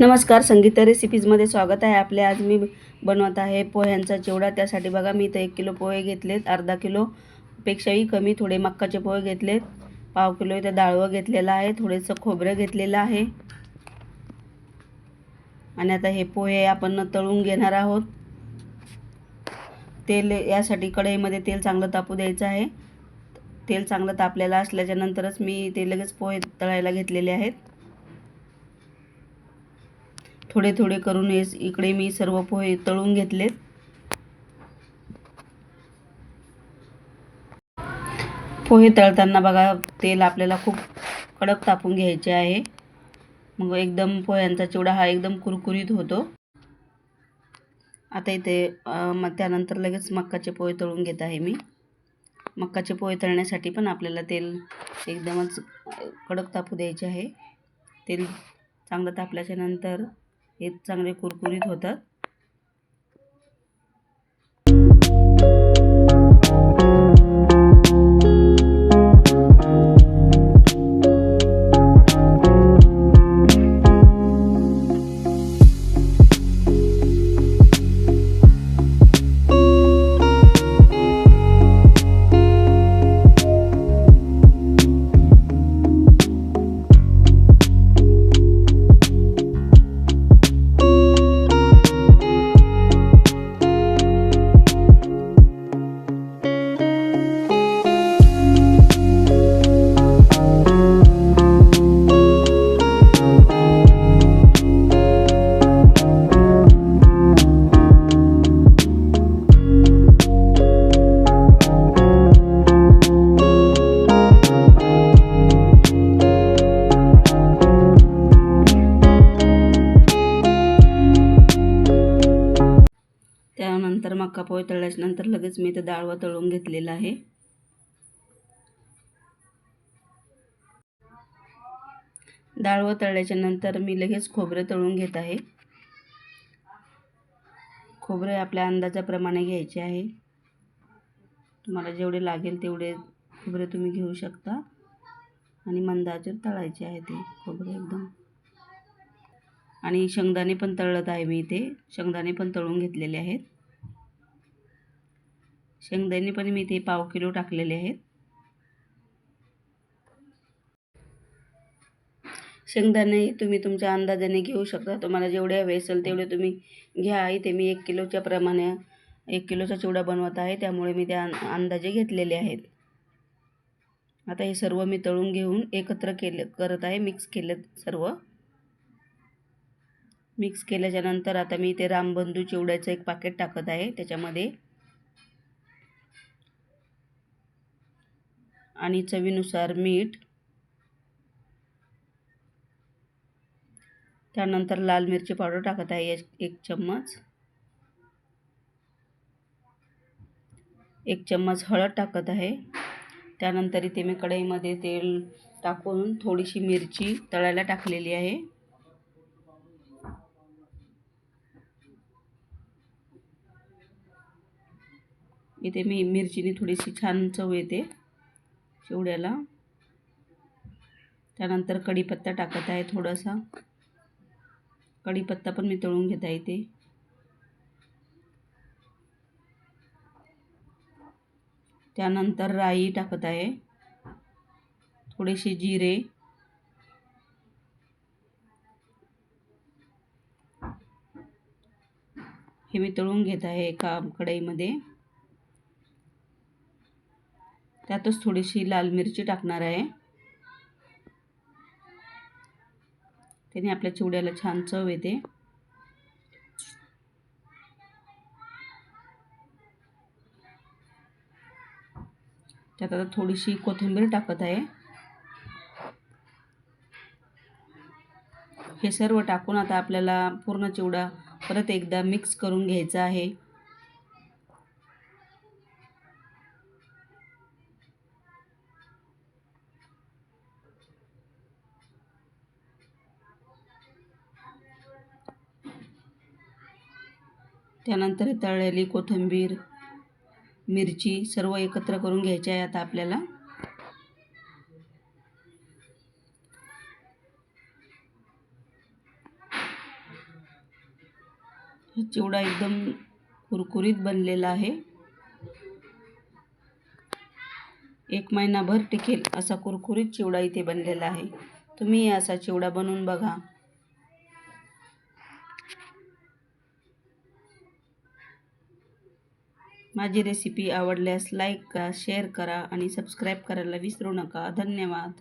नमस्कार संगीता रेसिपीजमध्ये स्वागत आहे. आपले आज मी बनवत आहे पोह्यांचा चिवडा. त्यासाठी बघा मी इथं एक किलो पोहे घेतलेत. अर्धा किलोपेक्षाही कमी थोडे मक्काचे पोहे घेतलेत. पाव किलो इथं डाळवं घेतलेलं आहे. थोडंसं खोबरं घेतलेलं आहे. आणि आता हे पोहे आपण तळून घेणार आहोत. तेल यासाठी कढईमध्ये तेल चांगलं तापू द्यायचं आहे. तेल चांगलं तापलेलं असल्याच्या नंतरच मी ते लगेच पोहे तळायला घेतलेले आहेत. थोडे थोडे करून हे इकडे मी सर्व पोहे तळून घेतलेत. पोहे तळताना बघा तेल आपल्याला खूप कडक तापून घ्यायचे आहे. मग एकदम पोह्यांचा चिवडा हा एकदम कुरकुरीत होतो. आता इथे मग त्यानंतर लगेच मक्काचे पोहे तळून घेत आहे मी. मक्काचे पोहे तळण्यासाठी पण आपल्याला तेल एकदमच कडक तापू द्यायचे आहे. तेल चांगलं तापल्याच्या नंतर हे चांगले कुरकुरीत होतात. त्यानंतर मक्का पोहे तळल्याच्यानंतर लगेच मी इथं डाळवं तळून घेतलेलं आहे. डाळ व मी लगेच खोबरं तळून घेत आहे. खोबरे आपल्या अंदाजाप्रमाणे घ्यायचे आहे. तुम्हाला जेवढे लागेल तेवढे खोबरे तुम्ही घेऊ शकता. आणि मंदाचे तळायचे आहे ते खोबरे एकदम. आणि शेंगदाणे पण तळत आहे मी इथे. शेंगदाणे पण तळून घेतलेले आहेत. शेंगदाणे पण मी इथे पाव किलो टाकलेले आहेत. शेंगदाणे तुम्ही तुमच्या अंदाजाने घेऊ शकता. तुम्हाला जेवढे हवे असेल तेवढे तुम्ही घ्या. इथे मी एक किलोच्या प्रमाणे एक किलोचा चिवडा बनवत आहे. त्यामुळे मी त्या अंदाजे घेतलेले आहेत. आता हे सर्व मी तळून घेऊन एकत्र केले करत आहे मिक्स केलं सर्व. मिक्स केल्याच्यानंतर आता मी इथे रामबंधू चिवड्याचं एक पाकेट टाकत आहे त्याच्यामध्ये. आणि चवीनुसार मीठ. त्यानंतर लाल मिरची पावडर टाकत आहे एक चम्मच. एक चम्मच हळद टाकत आहे. त्यानंतर इथे मी कढईमध्ये तेल टाकून थोडीशी मिरची तळायला टाकलेली आहे. इथे मी मिरचीने थोडीशी छान चव येते चिवड्याला त्यानंतर कढीपत्ता टाकत आहे थोडासा. कढीपत्ता पण मी तळून घेत आहे इथे. त्यानंतर राई टाकत आहे. थोडेसे जिरे. हे मी तळून घेत आहे एका कढईमध्ये. त्यातच थोडीशी लाल मिरची टाकणार आहे. त्याने आपल्या चिवड्याला छान चव येते. त्यात आता थोडीशी कोथिंबीर टाकत आहे. हे सर्व टाकून आता आपल्याला पूर्ण चिवडा परत एकदा मिक्स करून घ्यायचा आहे. त्यानंतर तळलेली कोथिंबीर मिरची सर्व एकत्र करून घ्यायचे आहे आता आपल्याला. चिवडा एकदम कुरकुरीत बनलेला आहे. एक महिनाभर टिकेल असा कुरकुरीत चिवडा इथे बनलेला आहे. तुम्ही असा चिवडा बनवून बघा. माझी रेसिपी आवडल्यास लाईक करा शेअर करा आणि सबस्क्राईब करायला विसरू नका. धन्यवाद.